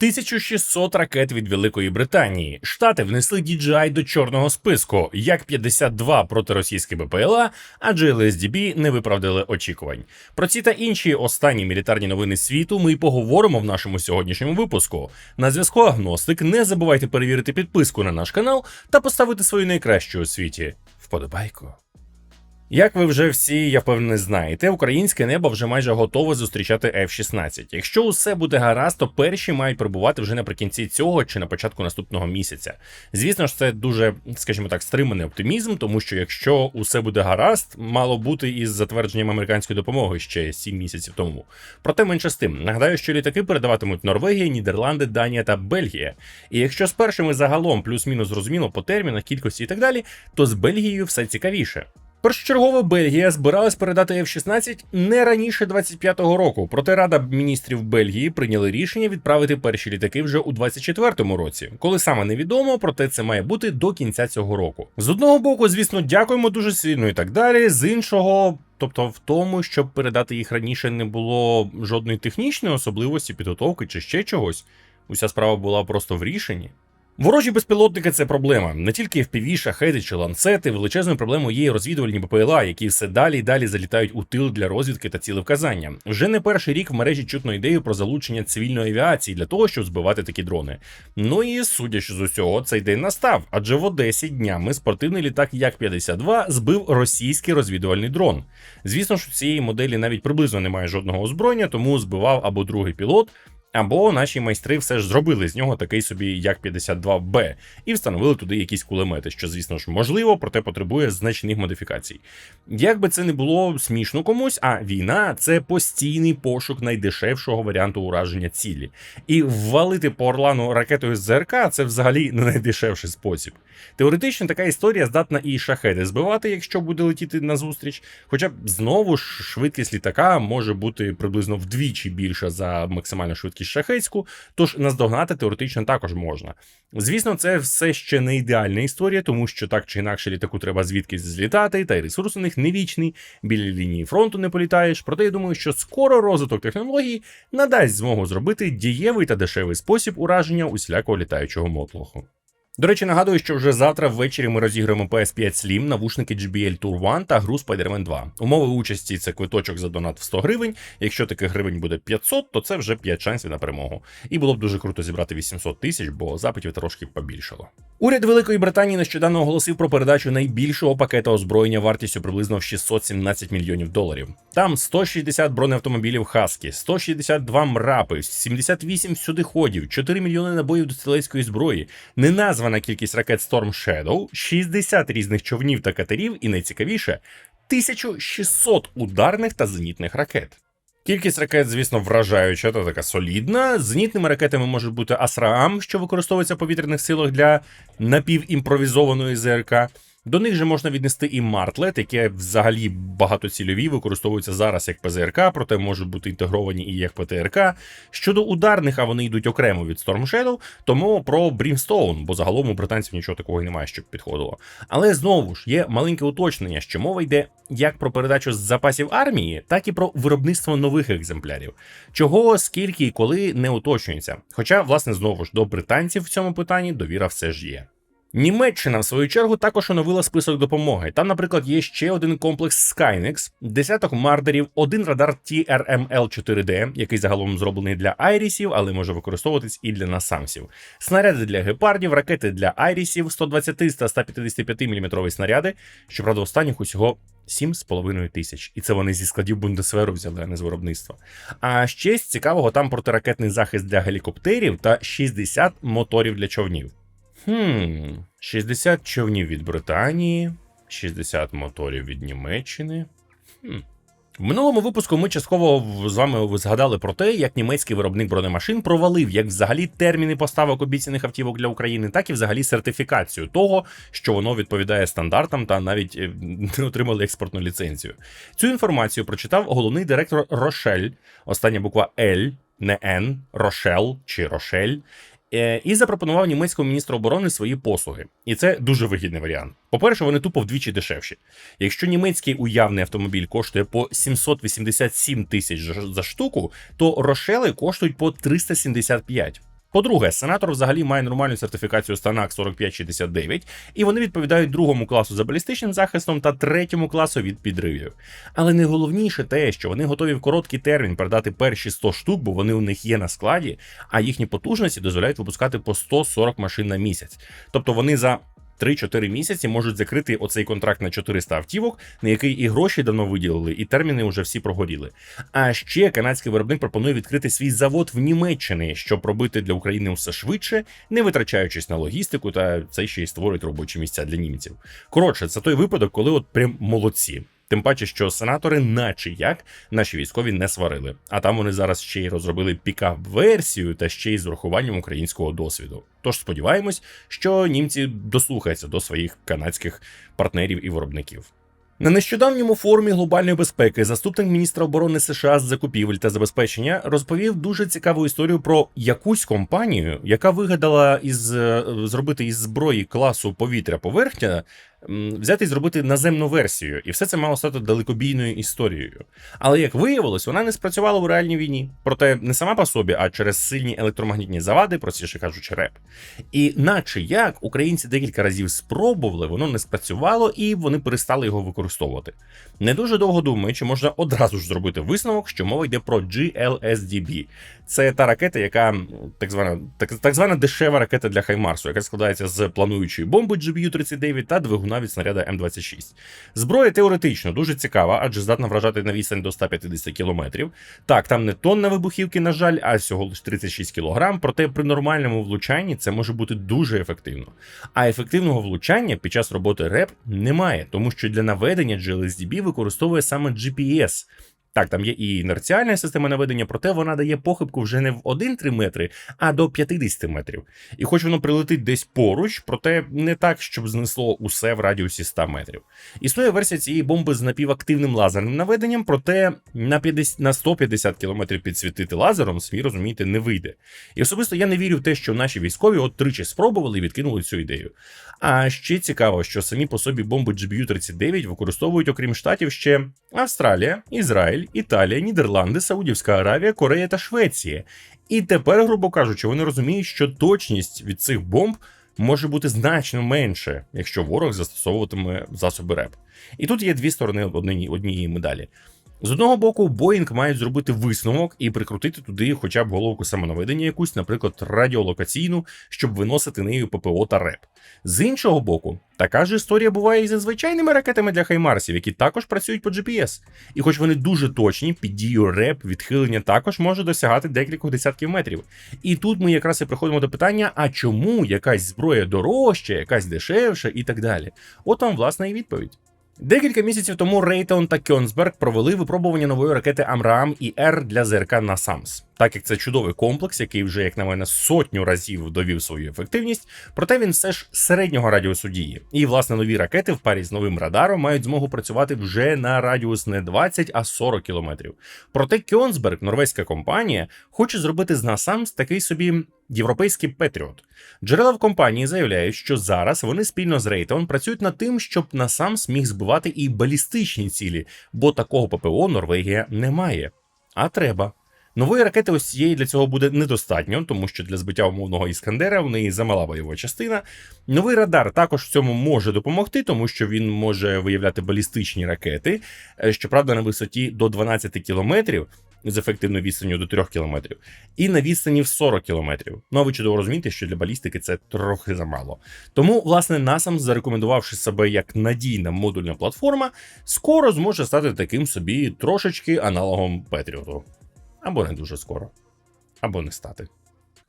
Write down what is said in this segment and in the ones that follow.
1600 ракет від Великої Британії. Штати внесли DJI до чорного списку, як 52 проти російських БПЛА, адже LSDB не виправдали очікувань. Про ці та інші останні мілітарні новини світу ми й поговоримо в нашому сьогоднішньому випуску. На зв'язку Агностик. Не забувайте перевірити підписку на наш канал та поставити свою найкращу у світі вподобайку. Як ви вже всі, я впевнений, знаєте, українське небо вже майже готове зустрічати F-16. Якщо усе буде гаразд, то перші мають прибувати вже наприкінці цього чи на початку наступного місяця. Звісно ж, це дуже, скажімо так, стриманий оптимізм, тому що якщо усе буде гаразд, мало бути із затвердженням американської допомоги ще 7 місяців тому. Проте менше з тим, нагадаю, що літаки передаватимуть Норвегія, Нідерланди, Данія та Бельгія. І якщо з першими загалом плюс-мінус зрозуміло по термінах, кількості і так далі, то з Бельгією все цікавіше. Першочергово Бельгія збиралась передати F-16 не раніше 25-го року. Проте Рада міністрів Бельгії прийняли рішення відправити перші літаки вже у 24-му році, коли саме невідомо, проте це має бути до кінця цього року. З одного боку, звісно, дякуємо дуже сильно і так далі. З іншого. Тобто в тому, щоб передати їх раніше не було жодної технічної особливості, підготовки чи ще чогось. Уся справа була просто в рішенні. Ворожі безпілотники це проблема. Не тільки FPV, шахеди чи ланцети. Величезною проблемою є розвідувальні БПЛА, які все далі і далі залітають у тил для розвідки та цілевказання. Вже не перший рік в мережі чутно ідею про залучення цивільної авіації для того, щоб збивати такі дрони. Ну і судячи з усього, цей день настав, адже в Одесі днями спортивний літак Як-52 збив російський розвідувальний дрон. Звісно ж, у цієї моделі навіть приблизно немає жодного озброєння, тому збивав або другий пілот. Або наші майстри все ж зробили з нього такий собі як 52Б і встановили туди якісь кулемети, що, звісно ж, можливо, проте потребує значних модифікацій. Як би це не було смішно комусь, а війна це постійний пошук найдешевшого варіанту ураження цілі. І ввалити по Орлану ракетою з ЗРК це взагалі не найдешевший спосіб. Теоретично така історія здатна і шахеди збивати, якщо буде летіти назустріч. Хоча б знову ж швидкість літака може бути приблизно вдвічі більша за максимальну швидкість шахетську, тож наздогнати теоретично також можна. Звісно, це все ще не ідеальна історія, тому що так чи інакше літаку треба звідкись злітати, та й ресурс у них не вічний, біля лінії фронту не політаєш. Проте я думаю, що скоро розвиток технологій надасть змогу зробити дієвий та дешевий спосіб ураження усілякого літаючого мотлоху. До речі, нагадую, що вже завтра ввечері ми розіграємо PS5 Slim, навушники JBL Tour One та гру Spider-Man 2. Умови участі це квиточок за донат в 100 гривень. Якщо таких гривень буде 500, то це вже 5 шансів на перемогу. І було б дуже круто зібрати 800 тисяч, бо запитів трошки побільшало. Уряд Великої Британії нещодавно оголосив про передачу найбільшого пакета озброєння вартістю приблизно в 617 мільйонів доларів. Там 160 бронеавтомобілів Хаскі, 162 мрапи, 78 всюдиходів, 4 мільйони набоїв до стрілецької зброї, неназвана кількість ракет Storm Shadow, 60 різних човнів та катерів, і найцікавіше 1600 ударних та зенітних ракет. Кількість ракет, звісно, вражаюча та така солідна. Зенітними ракетами можуть бути Асраам, що використовується в повітряних силах для напівімпровізованої ЗРК. До них же можна віднести і Мартлет, які взагалі багатоцільові використовуються зараз як ПЗРК, проте можуть бути інтегровані і як ПТРК. Щодо ударних, а вони йдуть окремо від Storm Shadow, тому про Brimstone, бо загалом у британців нічого такого немає, щоб підходило. Але знову ж є маленьке уточнення, що мова йде як про передачу з запасів армії, так і про виробництво нових екземплярів. Чого, скільки і коли не уточнюється. Хоча, власне, знову ж до британців в цьому питанні довіра все ж є. Німеччина, в свою чергу, також оновила список допомоги. Там, наприклад, є ще один комплекс Skynex, десяток мардерів, один радар TRML-4D, який загалом зроблений для айрісів, але може використовуватись і для насамсів. Снаряди для гепардів, ракети для айрісів, 120 та 155 мм снаряди. Щоправда, останніх усього 7,5 тисяч. І це вони зі складів Бундесверу взяли, а не з виробництва. А ще з цікавого там протиракетний захист для гелікоптерів та 60 моторів для човнів. Хм, 60 човнів від Британії, 60 моторів від Німеччини. Хм. В минулому випуску ми частково з вами згадали про те, як німецький виробник бронемашин провалив як взагалі терміни поставок обіцяних автівок для України, так і взагалі сертифікацію того, що воно відповідає стандартам та навіть е, не отримали експортну ліцензію. Цю інформацію прочитав головний директор Рошель, остання буква L, не N, Рошел чи Рошель. Е, і запропонував німецькому міністру оборони свої послуги. І це дуже вигідний варіант. По-перше, вони тупо вдвічі дешевші. Якщо німецький уявний автомобіль коштує по 787 тисяч за штуку, то рошели коштують по 375. По-друге, сенатор взагалі має нормальну сертифікацію станак 4569, і вони відповідають другому класу за балістичним захистом та третьому класу від підривів. Але найголовніше те, що вони готові в короткий термін передати перші 100 штук, бо вони у них є на складі, а їхні потужності дозволяють випускати по 140 машин на місяць. Тобто вони за 3-4 місяці можуть закрити оцей контракт на 400 автівок, на який і гроші давно виділили, і терміни вже всі прогоріли. А ще канадський виробник пропонує відкрити свій завод в Німеччині, щоб робити для України все швидше, не витрачаючись на логістику, та це ще й створить робочі місця для німців. Коротше, це той випадок, коли от прям молодці. Тим паче, що сенатори, наче як, наші військові не сварили. А там вони зараз ще й розробили пікап-версію та ще й з урахуванням українського досвіду. Тож сподіваємось, що німці дослухаються до своїх канадських партнерів і виробників. На нещодавньому форумі глобальної безпеки заступник міністра оборони США з закупівель та забезпечення розповів дуже цікаву історію про якусь компанію, яка вигадала із е, зробити із зброї класу повітря поверхня взяти і зробити наземну версію, і все це мало стати далекобійною історією. Але як виявилось, вона не спрацювала у реальній війні. Проте не сама по собі, а через сильні електромагнітні завади, простіше кажучи, реп. І наче як українці декілька разів спробували, воно не спрацювало, і вони перестали його використовувати. Не дуже довго думаючи, можна одразу ж зробити висновок, що мова йде про GLSDB. Це та ракета, яка так звана так, так звана дешева ракета для Хаймарсу, яка складається з плануючої бомби GBU-39 та двигуна від снаряда М26. Зброя теоретично дуже цікава, адже здатна вражати на відстань до 150 кілометрів. Так, там не тонна вибухівки, на жаль, а всього лише 36 кілограм. Проте при нормальному влучанні це може бути дуже ефективно. А ефективного влучання під час роботи РЕП немає, тому що для наведення GLSDB використовує саме GPS. Так, там є і інерціальна система наведення, проте вона дає похибку вже не в 1-3 метри, а до 50 метрів. І хоч воно прилетить десь поруч, проте не так, щоб знесло усе в радіусі 100 метрів. Існує версія цієї бомби з напівактивним лазерним наведенням, проте на 50, на 150 км підсвітити лазером, самі розумієте, не вийде. І особисто я не вірю в те, що наші військові от тричі спробували і відкинули цю ідею. А ще цікаво, що самі по собі бомби GBU-39 використовують, окрім штатів, ще Австралія, Ізраїль, Італія, Нідерланди, Саудівська Аравія, Корея та Швеція. І тепер, грубо кажучи, вони розуміють, що точність від цих бомб може бути значно менше, якщо ворог застосовуватиме засоби РЕП. І тут є дві сторони однієї медалі. З одного боку, Боїнг мають зробити висновок і прикрутити туди хоча б головку самонаведення якусь, наприклад, радіолокаційну, щоб виносити нею ППО та РЕП. З іншого боку, така ж історія буває і зі звичайними ракетами для Хаймарсів, які також працюють по GPS. І хоч вони дуже точні, під дією РЕП відхилення також може досягати декількох десятків метрів. І тут ми якраз і приходимо до питання: а чому якась зброя дорожча, якась дешевша і так далі? От вам власне і відповідь. Декілька місяців тому Рейтон та Кьонсберг провели випробування нової ракети Амраам і Р для ЗРК на САМС. Так як це чудовий комплекс, який вже, як на мене, сотню разів довів свою ефективність, проте він все ж середнього радіусу дії. І власне нові ракети в парі з новим радаром мають змогу працювати вже на радіус не 20, а 40 кілометрів. Проте Кьонсберг, норвезька компанія, хоче зробити з НАСАМС такий собі європейський Петріот. Джерела в компанії заявляють, що зараз вони спільно з Рейтон працюють над тим, щоб НАСАМС міг збивати і балістичні цілі, бо такого ППО Норвегія не має. А треба. Нової ракети ось цієї для цього буде недостатньо, тому що для збиття умовного іскандера в неї замала бойова частина. Новий радар також в цьому може допомогти, тому що він може виявляти балістичні ракети, е, щоправда, на висоті до 12 кілометрів. З ефективною відстанню до 3 кілометрів, і на відстані в 40 кілометрів. Ну а ви чудово розумієте, що для балістики це трохи замало. Тому, власне, NASAM, зарекомендувавши себе як надійна модульна платформа, скоро зможе стати таким собі трошечки аналогом Петріоту. Або не дуже скоро, або не стати.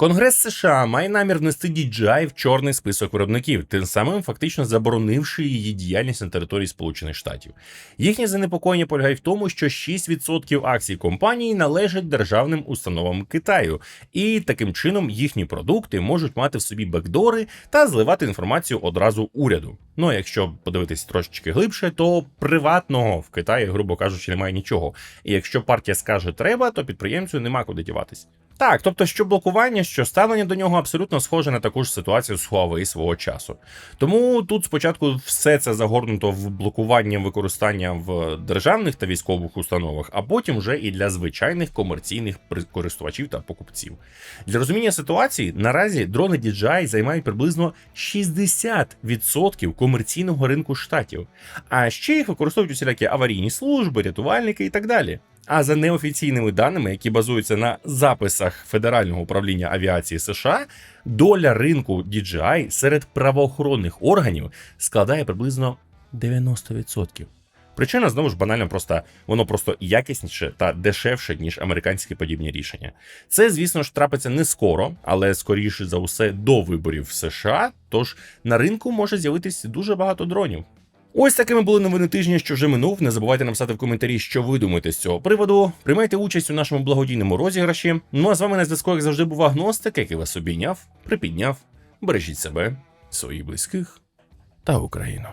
Конгрес США має намір внести DJI в чорний список виробників, тим самим фактично заборонивши її діяльність на території Сполучених Штатів. Їхнє занепокоєння полягає в тому, що 6% акцій компанії належать державним установам Китаю, і таким чином їхні продукти можуть мати в собі бекдори та зливати інформацію одразу уряду. Ну якщо подивитись трошечки глибше, то приватного в Китаї, грубо кажучи, немає нічого. І якщо партія скаже треба, то підприємцю нема куди діватись. Так, тобто, що блокування, що ставлення до нього абсолютно схоже на таку ж ситуацію з Huawei свого часу. Тому тут спочатку все це загорнуто в блокування використання в державних та військових установах, а потім вже і для звичайних комерційних користувачів та покупців. Для розуміння ситуації наразі дрони DJI займають приблизно 60% комерційного ринку штатів, а ще їх використовують усілякі аварійні служби, рятувальники і так далі. А за неофіційними даними, які базуються на записах Федерального управління авіації США, доля ринку DJI серед правоохоронних органів складає приблизно 90%. Причина знову ж банально просто воно просто якісніше та дешевше, ніж американські подібні рішення. Це, звісно ж, трапиться не скоро, але скоріше за усе до виборів в США. Тож на ринку може з'явитись дуже багато дронів. Ось такими були новини тижня, що вже минув. Не забувайте написати в коментарі, що ви думаєте з цього приводу. Приймайте участь у нашому благодійному розіграші. Ну а з вами на зв'язку, як завжди, був агностик, який вас обійняв, припідняв. Бережіть себе, своїх близьких та Україну.